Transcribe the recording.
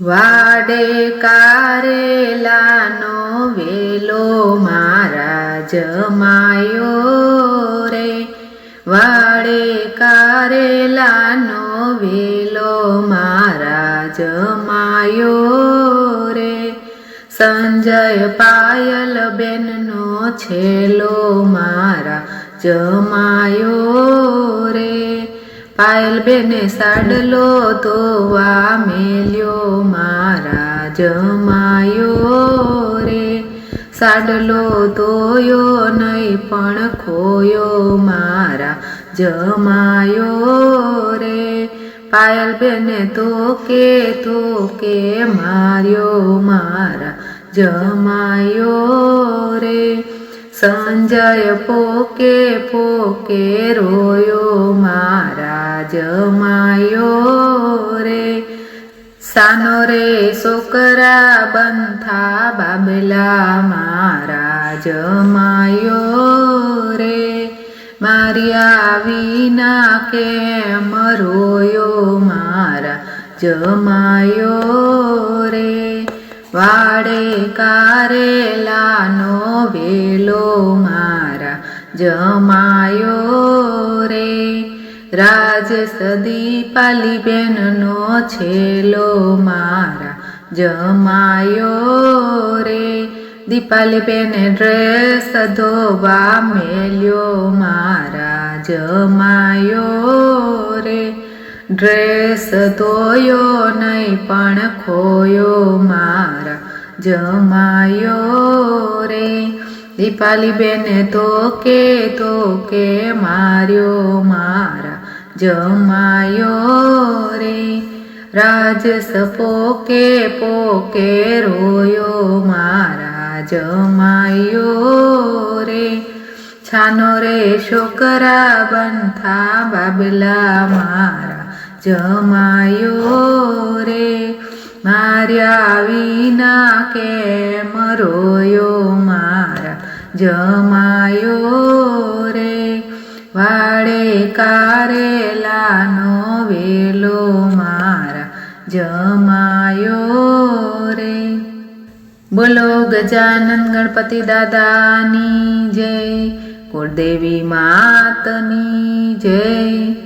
વાડે કારેલાનો વેલો મારા જમાયો રે. વાડે કારેલાનો વેલો મારા જમાયો રે. સંજય પાયલ બેનનો છેલો મારા જમાયો રે. પાયલ બેને સાડલો ધોવા મેલ્યો મારા જમાયો રે, સાડલો ધોયો નહીં પણ ખોયો, મારા જમાયો રે. પાયલ બેને તો કે તો કે માર્યો, મારા જમાયો રે. સંજય પોકે પોકે રોયો મારા જમાયો રે. સાનો રે છોકરા બંથા બાબલા મારા જમાયો રે. માર્યા વિના કેમ રોયો મારા જમાયો વાડે કારેલાનો વેલો મારા જમાયો રે. રાજ સદી પાલી બેનનો છેલો મારા જમાયો રે. દીપાલી બેને ડ્રેસ ધોવા મેલ્યો મારા જમાયો ડ્રેસ ધોયો નહીં પણ ખોયો મારા જમાયો રે. દીપાલી બેને તો કે તો કે માર્યો મારા જમાયો રે. રાજસ પોકે પોકે રોયો મારા જમાયો રે. છાનો રે છોકરા બંથા બાબલા મારા જમાયો રે, માર્યા વિના કેમ રોયો મારા? જમાયો રે, વાડે કારેલાનો વેલો મારા. જમાયો રે. બોલો ગજાનન ગણપતિ દાદાની જય, કુળદેવી માતની જય.